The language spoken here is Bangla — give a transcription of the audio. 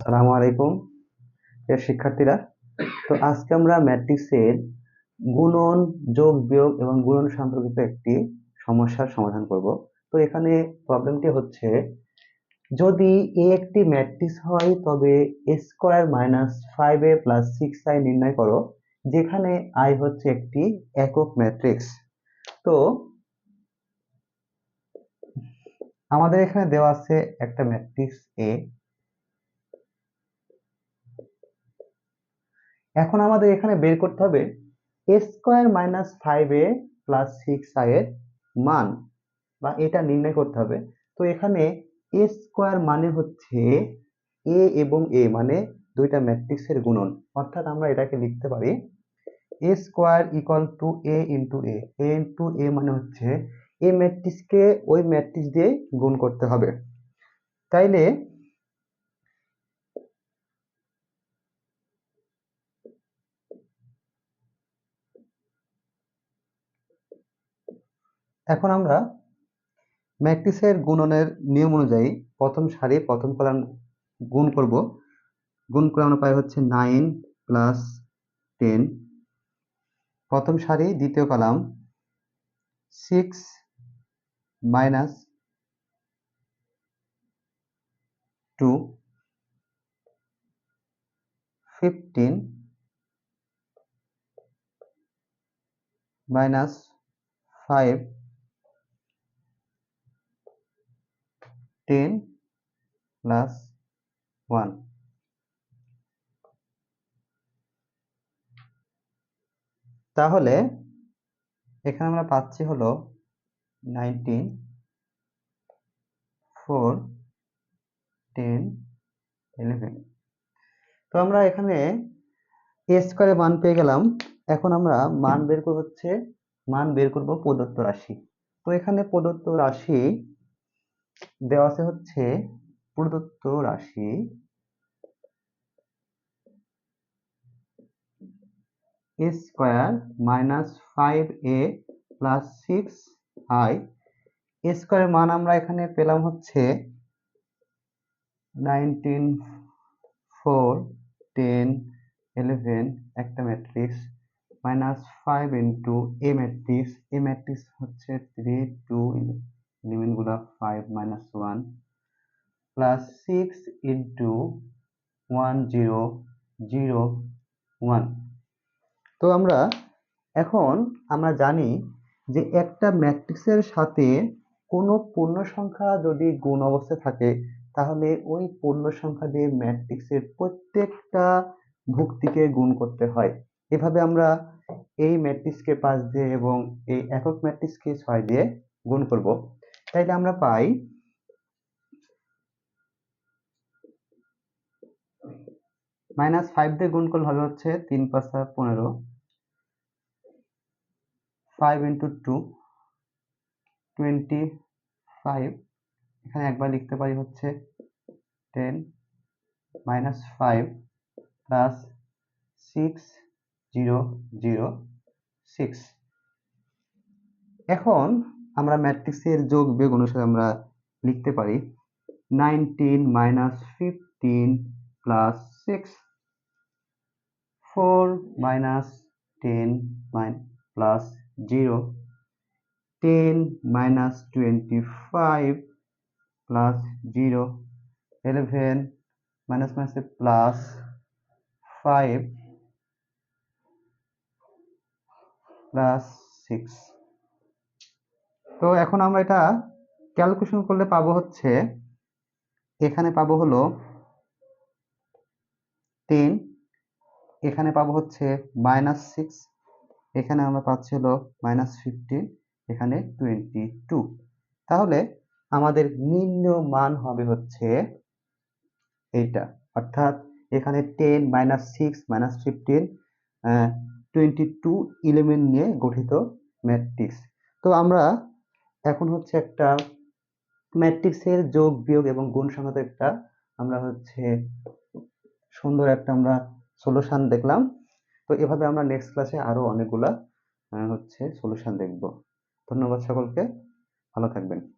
আসসালামু আলাইকুম, প্রিয় শিক্ষার্থীরা। তো আজকে আমরা ম্যাট্রিক্সের গুণন, যোগ, বিয়োগ এবং গুণন সম্পর্কিত একটি সমস্যার সমাধান করব। তো এখানে প্রবলেমটি হচ্ছে, যদি এ একটি ম্যাট্রিক্স হয়, তবে A square minus five A plus six I নির্ণয় করো, যেখানে আই হচ্ছে একটি একক ম্যাট্রিক্স তো আমাদের এখানে দেওয়া আছে একটা ম্যাট্রিক্স এ এখন আমাদের এখানে বের করতে হবে A square minus five A plus six I এর মান, বা এটা নির্ণয় করতে হবে। তো এখানে এ স্কোয়ার মানে হচ্ছে এ এবং এ মানে দুইটা ম্যাট্রিক্সের গুণন। অর্থাৎ আমরা এটাকে লিখতে পারি A square equal to A into A A into A মানে হচ্ছে এ ম্যাট্রিক্সকে ওই ম্যাট্রিক্স দিয়ে গুণ করতে হবে। তাইলে এখন আমরা ম্যাট্রিক্সের গুণনের নিয়ম অনুযায়ী প্রথম সারি প্রথম কলাম গুণ করব। গুণ করে আমরা পাই হচ্ছে নাইন প্লাস টেন প্রথম সারি, দ্বিতীয় column six minus two fifteen minus five ten plus one তাহলে এখানে আমরা পাচ্ছি হলো নাইনটিন ফোর টেন ইলেভেন তো আমরা এখানে এ স্কোয়ারে মান পেয়ে গেলাম। এখন আমরা মান বের করব হচ্ছে, মান বের করব প্রদত্ত রাশি। তো এখানে প্রদত্ত রাশি দেওয়া আছে হচ্ছে প্রদত্ত রাশি A square minus five A plus six I. A স্কোয়ারের মান আমরা এখানে পেলাম হচ্ছে নাইনটিন ফোর টেন ইলেভেন একটা matrix minus five into A matrix. A matrix হচ্ছে three two এলিমেন্টগুলো five minus one plus six into one zero zero one তো আমরা এখন আমরা জানি যে একটা ম্যাট্রিক্সের সাথে কোনো পূর্ণ সংখ্যা যদি গুণ অবস্থায় থাকে, তাহলে ওই পূর্ণ সংখ্যা দিয়ে ম্যাট্রিক্সের প্রত্যেকটা ভুক্তিকে গুণ করতে হয়। এভাবে আমরা এই ম্যাট্রিক্সকে পাঁচ দিয়ে এবং এই একক ম্যাট্রিক্সকে ছয় দিয়ে গুণ করব। তাইলে আমরা পাই মাইনাস ফাইভ দিয়ে গুণ করলে হবে হচ্ছে তিন পাঁচা পনেরো, five into two, twenty five. এখানে একবার লিখতে পারি হচ্ছে ten minus five plus six zero zero six. এখন আমরা ম্যাট্রিক্সের যোগ বিয়োগ অনুসারে আমরা লিখতে পারি nineteen minus fifteen plus six, four minus ten plus zero, ten minus twenty five plus zero, eleven minus মাইনাসে প্লাস ফাইভ প্লাস সিক্স। তো এখন আমরা এটা ক্যালকুলেশন করলে পাবো হচ্ছে, এখানে পাবো হলো টেন এখানে পাবো হচ্ছে মাইনাস সিক্স এখানে আমরা পাচ্ছি হলো মাইনাস ফিফটিন এখানে টোয়েন্টি টু তাহলে আমাদের নিম্ন মান হবে হচ্ছে এইটা, অর্থাৎ এখানে ten minus six minus fifteen twenty two eleven নিয়ে গঠিত ম্যাট্রিক্স তো আমরা এখন হচ্ছে একটা ম্যাট্রিক্সের যোগ, বিয়োগ এবং গুণ সংক্রান্ত একটা আমরা হচ্ছে সুন্দর একটা আমরা সলিউশন দেখলাম। তো এভাবে আমরা নেক্সট ক্লাসে আরও অনেকগুলা হচ্ছে সলিউশন দেখব। ধন্যবাদ সকলকে। ভালো থাকবেন।